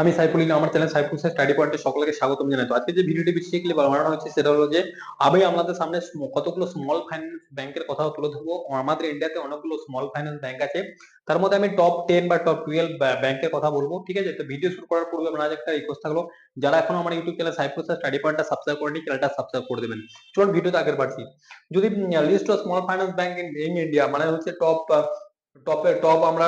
আমি সাইফুলিন আমার channel Saiful study পয়েন্টে সকলকে স্বাগতম জানাই। তো আজকে যে ভিডিওটি বেসিক্যালি বানানো হচ্ছে, সেটা হলো যে, আমি আপনাদের সামনে কতগুলো স্মল ফাইন্যান্স ব্যাংকের কথা তুলে ধরবো। আমাদের ইন্ডিয়াতে অনেকগুলো স্মল ফাইন্যান্স ব্যাংক আছে। তার মধ্যে আমি টপ টেন বা টপ টুয়েলভ ব্যাংকের কথা বলব, ঠিক আছে? তো ভিডিও শুরু করার পূর্বে আপনার একটা রিকোয়েস্ট থাকল, যারা এখন আমার ইউটিউব চ্যানেল সাইফুল স্টাডি পয়েন্টটা সাবস্ক্রাইব করেনি চ্যানেলটা সাবস্ক্রাইব করে দেবেন। চলুন ভিডিওতে আগের বাড়ছি যদি list of small finance bank in India মানে হচ্ছে টপ টপে টপ আমরা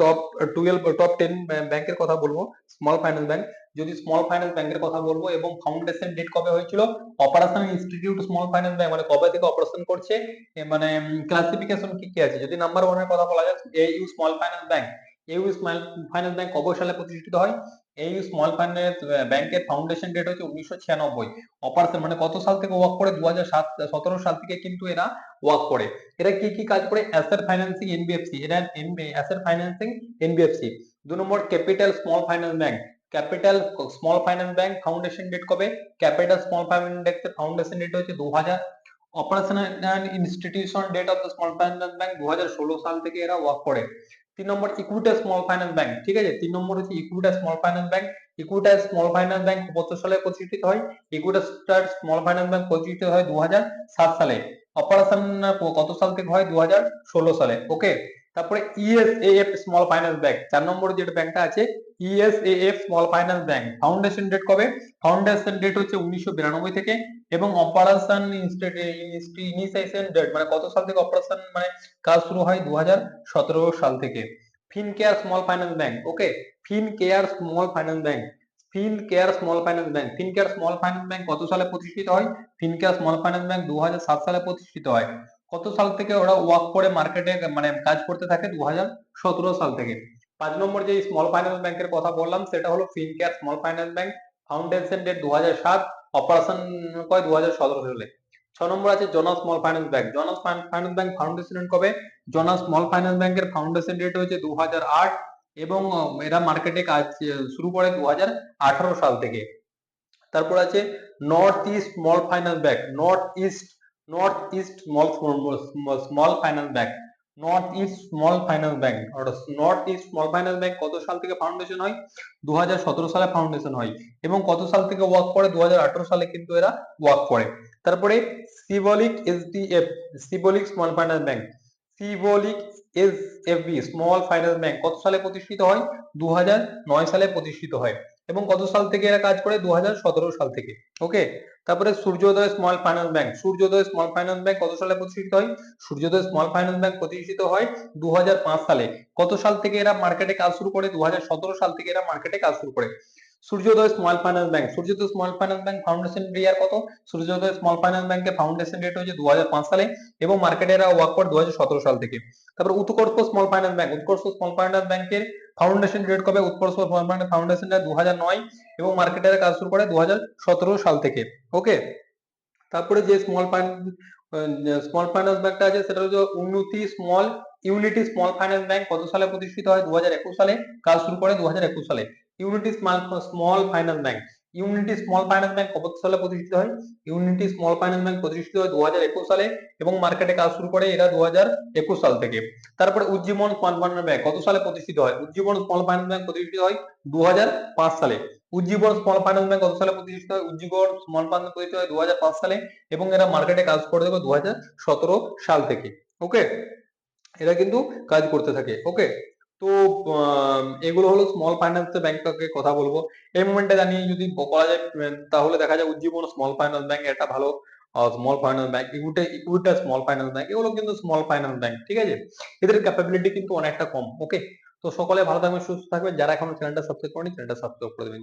টপ টুয়েলভ টপ টেন ব্যাংকের কথা বলব স্মল ফাইন্যান্স ব্যাংক যদি স্মল ফাইন্যান্স ব্যাংকের কথা বলব এবং ফাউন্ডেশন ডেট কবে হয়েছিল? Operation institute small finance bank মানে কবে থেকে অপারেশন করছে? মানে ক্লাসিফিকেশন কি কি আছে? যদি নাম্বার ওয়ানের কথা বলা যায় AU small finance bank AU small finance bank কবে সালে প্রতিষ্ঠিত হয়? এইউ স্মল ফাইন্যান্স ব্যাংকের ফাউন্ডেশন ডেট হচ্ছে উনিশশো ছিয়ানব্বই। অপারেশন মানে কত সাল থেকে ওয়ার্ক করে? দু হাজার সাত, সতেরো সাল থেকে কিন্তু এরা ওয়ার্ক করে। এরা কি কি কাজ করে? অ্যাসেট ফাইন্যান্সিং এনবিএফসি এরা অ্যাসেট ফাইন্যান্সিং এনবিএফসি দু নম্বর Capital small finance bank Capital small finance bank foundation date কবে? ক্যাপিটাল স্মল ফাইন্যান্স ব্যাংকের ফাউন্ডেশন ডেট হচ্ছে দু হাজার operational institution date of the small finance bank দু হাজার ষোলো সাল থেকে এরা ওয়ার্ক করে। তিন নম্বর ইকুইটা স্মল ফাইন্যান্স ব্যাংক ঠিক আছে? তিন নম্বর হচ্ছে Equitas small finance bank Equitas small finance bank কত সালে প্রতিষ্ঠিত হয়? ইকুইটা স্মল ফাইন্যান্স ব্যাংক প্রতিষ্ঠিত হয় দু হাজার সাত সালে। অপারেশন কত সাল থেকে হয়? দু হাজার ষোলো সালে ওকে তারপরে ইএসএএফ স্মল ফাইন্যান্স ব্যাংক চার নম্বর যেটা ব্যাংকটা আছে ESAF small finance bank foundation date কবে? ফাউন্ডেশন ডেট হচ্ছে উনিশশো বিরানব্বই থেকে এবং অপারেশন ইনিশিয়েশন ডেট মানে কত সাল থেকে অপারেশন মানে কাজ শুরু হয়? দু হাজার সতেরো সাল থেকে। Fincare small finance bank okay Fincare small finance bank Fincare small finance bank Fincare small finance bank কত সালে প্রতিষ্ঠিত হয়? ফিন কেয়ার স্মল ফাইন্যান্স ব্যাংক দু সালে প্রতিষ্ঠিত হয়। কত সাল থেকে ওরা ওয়াক করে মার্কেটে মানে কাজ করতে থাকে? দু হাজার সতেরো সাল থেকে। পাঁচ নম্বর যে স্মল ফাইন্যান্স ব্যাংকের কথা বললাম, সেটা হলো Fincare small finance bank foundation date দু সাত অপারেশন কয়? দু সালে। ছ নম্বর আছে Jana small finance bank Jana finance bank foundation কবে? জনা স্মল ফাইন্যান্স ব্যাংকের ফাউন্ডেশন ডেট হচ্ছে দু আট এবং এরা মার্কেটে কাজ শুরু করে দু হাজার আঠারো সাল থেকে। তারপর আছে North East small finance bank North East North East small small finance bank North East small finance bank North East small finance bank কত সাল থেকে ফাউন্ডেশন হয়? দুহাজার সতেরো সালে ফাউন্ডেশন হয়। এবং কত সাল থেকে ওয়ার্ক করে? দু হাজার আঠারো সালে কিন্তু এরা ওয়ার্ক করে। তারপরে Shivalik SDF Shivalik small finance bank Shivalik S FB small finance bank কত সালে প্রতিষ্ঠিত হয়? দু হাজার নয় সালে প্রতিষ্ঠিত হয়। এবং কত সাল থেকে এরা কাজ করে? দু হাজার সতেরো সাল থেকে। ওকে? তারপরে Suryoday small finance bank Suryoday small finance bank কত সালে প্রতিষ্ঠিত হয়? সূর্যোদয় স্মল ফাইন্যান্স ব্যাংক প্রতিষ্ঠিত হয় দু হাজার পাঁচ সালে। কত সাল থেকে এরা মার্কেটে কাজ শুরু করে? দু হাজার সতেরো সাল থেকে এরা মার্কেটে কাজ শুরু করে। Suryoday small finance bank Suryoday small finance bank foundation year কত? সূর্যোদয় স্মল ফাইন্যান্স ব্যাংকের ফাউন্ডেশন ডেট দুহাজার পাঁচ সালে এবং মার্কেটে এরা ওয়ার্ক করে দু হাজার সতেরো সাল থেকে। তারপর Utkarsh small finance bank Utkarsh small finance ব্যাংকের ফাউন্ডেশন ডেট কবে? Utkarsh small finance foundation date দুহাজার নয় এবং মার্কেটে এরা কাজ শুরু করে দু হাজার সতেরো সাল থেকে। ওকে তারপরে যে স্মল স্মল ফাইন্যান্স ব্যাংকটা আছে, সেটা হচ্ছে উন্নতি small Unity small finance bank কত সালে প্রতিষ্ঠিত হয়? দু হাজার একুশ সালে। কাজ শুরু করে দু হাজার একুশ সালে। Unity small finance bank Unity small finance bank কত সালে প্রতিষ্ঠিত হয়? ইউনিটি স্মল ফাইন্যান্স ব্যাংক প্রতিষ্ঠিত হয় দুহাজার একুশ সালে এবং মার্কেটে কাজ শুরু করে এরা দুহাজার একুশ সাল থেকে। তারপরে উজ্জীবন স্মল ফাইন্যান্স ব্যাংক কত সালে প্রতিষ্ঠিত হয়? উজ্জীবন স্মল ফাইন্যান্স ব্যাংক প্রতিষ্ঠিত হয় দু হাজার পাঁচ সালে। উজ্জীবন স্মল ফাইন্যান্স ব্যাংক কত সালে প্রতিষ্ঠিত হয়? উজ্জীবন স্মল ফাইন্যান্স প্রতিষ্ঠিত হয় দুহাজার পাঁচ সালে এবং এরা মার্কেটে কাজ করে দেবে দু হাজার সতেরো সাল থেকে। ওকে এরা কিন্তু কাজ করতে থাকে। ওকে তো এগুলো হলো স্মল ফাইন্যান্স ব্যাংককে কথা বলব। এই মোমেন্টে জানিয়ে যদি বলা যায় তাহলে দেখা যায় উজ্জীবন স্মল ফাইন্যান্স ব্যাংক এটা ভালো। Small finance bank Equitas Equitas small finance bank এগুলো কিন্তু স্মল ফাইন্যান্স ব্যাংক ঠিক আছে? এদের ক্যাপাবিলিটি কিন্তু অনেকটা কম ওকে তো সকলে ভালো থাকবেন, সুস্থ থাকবেন। যারা এখনও চ্যানেলটা সাবস্ক্রাইব করেনি চ্যানেলটা সাবস্ক্রাইব করে দেবেন।